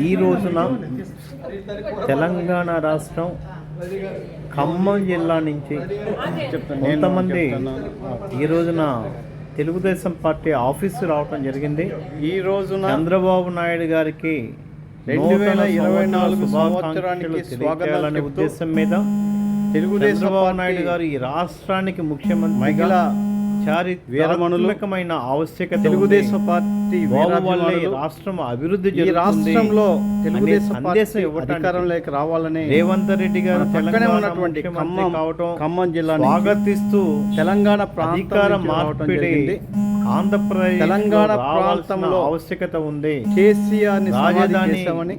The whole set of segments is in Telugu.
ఈ రోజున తెలంగాణ రాష్ట్రం ఖమ్మం జిల్లా నుంచి కొంతమంది ఈ రోజున తెలుగుదేశం పార్టీ ఆఫీసు రావటం జరిగింది ఈ రోజున చంద్రబాబు నాయుడు గారికి రెండు వేల ఇరవై నాలుగు సంవత్సరానికి స్వాగతం తెలియజేయాలనే చెప్తూ ఉద్దేశం మీద తెలుగుదేశం నాయుడు గారు ఈ రాష్ట్రానికి ముఖ్యమంత్రి మహిళా చారిత్రాత్మకమైన ఆవశ్యకత తెలుగుదేశం. పార్టీ వీరాభిమానులు రాష్ట్రం అభివృద్ధి ఈ రాష్ట్రంలో తెలుగుదేశం సందేశం ఇవ్వటానికి రావాలని రేవంత్ రెడ్డి గారు పక్కనే ఉన్నటువంటి ఖమ్మం కావటం ఖమ్మం జిల్లా స్వాగతిస్తూ తెలంగాణ ప్రాంతం అధికార నుంచి రావటం మార్పిడి జరిగింది. ఆంధ్రప్రదేశ్ తెలంగాణ ప్రాంతంలో ఆవశ్యకత ఉంది కేసీఆర్ రాజధాని-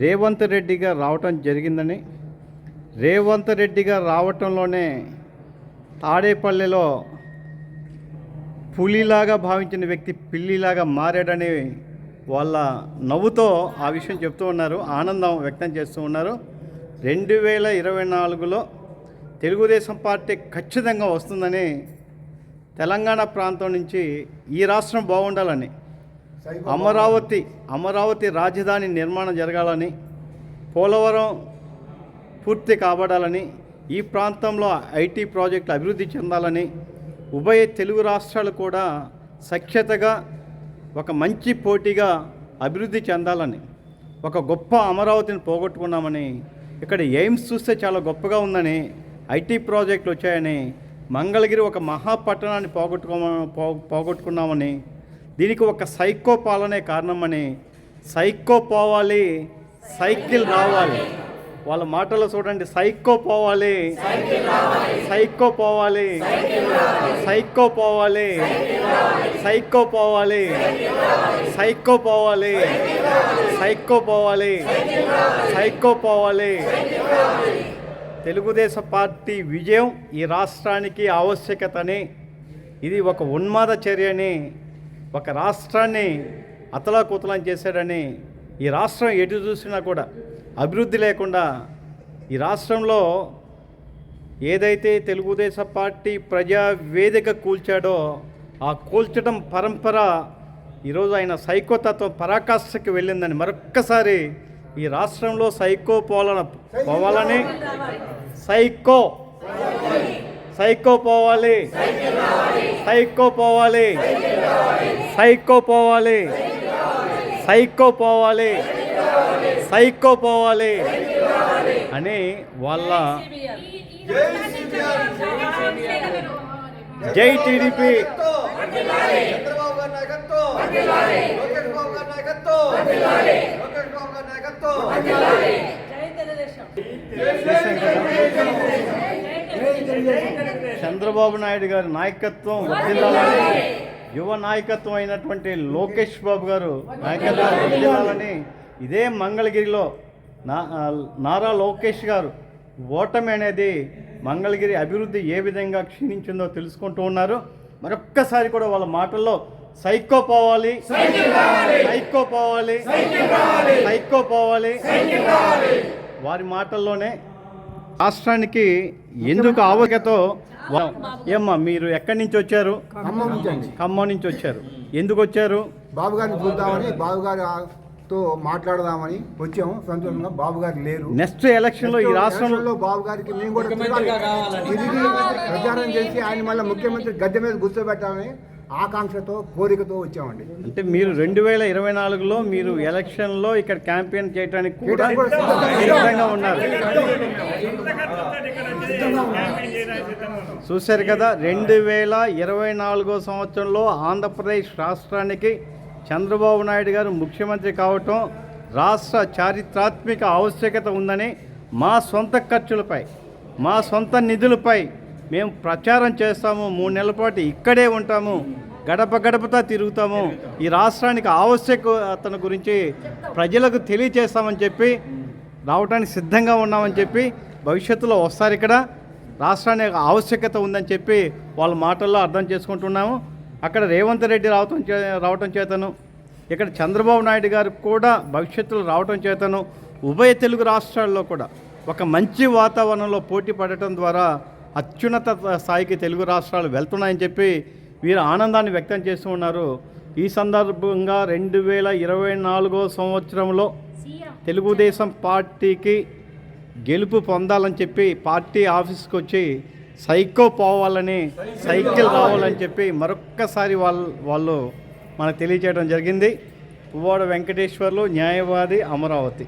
రేవంత్ రెడ్డి గారు రావటం జరిగిందని రేవంత్ రెడ్డి గారు రావటంలోనే తాడేపల్లిలో పులిలాగా భావించిన వ్యక్తి పిల్లిలాగా మారాడని వాళ్ళ నవ్వుతో ఆ విషయం చెప్తూ ఉన్నారు ఆనందం వ్యక్తం చేస్తూ ఉన్నారు. రెండు వేల ఇరవై నాలుగులో తెలుగుదేశం పార్టీ ఖచ్చితంగా వస్తుందని తెలంగాణ ప్రాంతం నుంచి ఈ రాష్ట్రం బాగుండాలని అమరావతి అమరావతి రాజధాని నిర్మాణం జరగాలని పోలవరం పూర్తి కాబడాలని ఈ ప్రాంతంలో ఐటీ ప్రాజెక్టులు అభివృద్ధి చెందాలని ఉభయ తెలుగు రాష్ట్రాలు కూడా సఖ్యతగా ఒక మంచి పోటీగా అభివృద్ధి చెందాలని ఒక గొప్ప అమరావతిని పోగొట్టుకున్నామని ఇక్కడ ఎయిమ్స్ చూస్తే చాలా గొప్పగా ఉందని ఐటీ ప్రాజెక్టులు వచ్చాయని మంగళగిరి ఒక మహాపట్టణాన్ని పోగొట్టుకో పో- పోగొట్టుకున్నామని దీనికి ఒక సైకో పాలనే కారణమని సైకో పోవాలి సైకిల్ రావాలి. వాళ్ళ మాటలు చూడండి సైకో పోవాలి. సైకో పోవాలి. సైకో పోవాలి. సైకో పోవాలి. సైకో పోవాలి. సైకో పోవాలి. సైకో పోవాలి. తెలుగుదేశం పార్టీ విజయం ఈ రాష్ట్రానికి ఆవశ్యకతని. ఇది ఒక ఉన్మాద చర్యని. ఒక రాష్ట్రాన్ని అతలాకుతలం చేశాడని. ఈ రాష్ట్రం ఎటు చూసినా కూడా అభివృద్ధి లేకుండా ఈ రాష్ట్రంలో ఏదైతే తెలుగుదేశం పార్టీ ప్రజా వేదిక కూల్చాడో ఆ కూల్చడం పరంపర ఈరోజు ఆయన సైకోతత్వం పరాకాష్ఠకి వెళ్ళిందని మరొక్కసారి ఈ రాష్ట్రంలో సైకో పోలన పోవాలని సైకో సైకో పోవాలి సైకో పోవాలి సైకో పోవాలి సైకో పోవాలి సైకో పోవాలి అని వాళ్ళ జై టీడీపీ. చంద్రబాబు నాయుడు గారి నాయకత్వం వర్ధిల్లాలని. యువ నాయకత్వం అయినటువంటి లోకేష్ బాబు గారు నాయకత్వం వర్ధిల్లాలని ఇదే మంగళగిరిలో నా నారా లోకేష్ గారు ఓటమి అనేది మంగళగిరి అభివృద్ధి ఏ విధంగా క్షీణించిందో తెలుసుకుంటూ ఉన్నారు. మరొక్కసారి కూడా వాళ్ళ మాటల్లో సైకో పోవాలి. సైకో పోవాలి. సైకో పోవాలి. వారి మాటల్లోనే రాష్ట్రానికి ఎందుకు ఆవశ్యకతో ఏమ్మా మీరు ఎక్కడి నుంచి వచ్చారు? ఖమ్మం నుంచి వచ్చారు. ఎందుకు వచ్చారు? బాబు గారిని చూద్దామని బాబు గారితో మాట్లాడదామని వచ్చాము. సంతోషంగా బాబు గారు లేరు. నెక్స్ట్ ఎలక్షన్లో ఈ రాష్ట్రంలో బాబు గారికి మేము కూడా. తిరిగి ప్రచారం చేసి ఆయన మళ్ళీ ముఖ్యమంత్రి గద్దె మీద కూర్చోబెట్టాలని ఆకాంక్షతో కోరికతో వచ్చామండి. అంటే మీరు రెండు వేల ఇరవై నాలుగులో మీరు ఎలక్షన్లో ఇక్కడ క్యాంపెయిన్ చేయడానికి కూడా సిద్ధంగా ఉన్నారు. చూశారు కదా రెండు వేల ఇరవై నాలుగో సంవత్సరంలో ఆంధ్రప్రదేశ్ రాష్ట్రానికి చంద్రబాబు నాయుడు గారు ముఖ్యమంత్రి కావటం రాష్ట్ర చారిత్రాత్మక ఆవశ్యకత ఉందని మా సొంత ఖర్చులపై మా సొంత నిధులపై మేము ప్రచారం చేస్తాము. మూడు నెలల పాటు ఇక్కడే ఉంటాము. గడప గడపతా తిరుగుతాము. ఈ రాష్ట్రానికి ఆవశ్యకతను గురించి ప్రజలకు తెలియచేస్తామని చెప్పి రావడానికి సిద్ధంగా ఉన్నామని చెప్పి భవిష్యత్తులో వస్తారు ఇక్కడ రాష్ట్రానికి ఆవశ్యకత ఉందని చెప్పి వాళ్ళ మాటల్లో అర్థం చేసుకుంటున్నాము. అక్కడ రేవంత్ రెడ్డి రావటం చే రావటం చేతను ఇక్కడ చంద్రబాబు నాయుడు గారు కూడా భవిష్యత్తులో రావటం చేతను ఉభయ తెలుగు రాష్ట్రాల్లో కూడా ఒక మంచి వాతావరణంలో పోటీ పడటం ద్వారా అత్యున్నత స్థాయికి తెలుగు రాష్ట్రాలు వెళ్తున్నాయని చెప్పి వీరు ఆనందాన్ని వ్యక్తం చేస్తూ ఉన్నారు. ఈ సందర్భంగా రెండు వేల ఇరవై నాలుగో సంవత్సరంలో తెలుగుదేశం పార్టీకి గెలుపు పొందాలని చెప్పి పార్టీ ఆఫీస్కి వచ్చి సైకో పోవాలని సైకిల్ రావాలని చెప్పి మరొక్కసారి వాళ్ళు వాళ్ళు మనకు తెలియజేయడం జరిగింది. పువ్వాడ వెంకటేశ్వర్లు న్యాయవాది అమరావతి.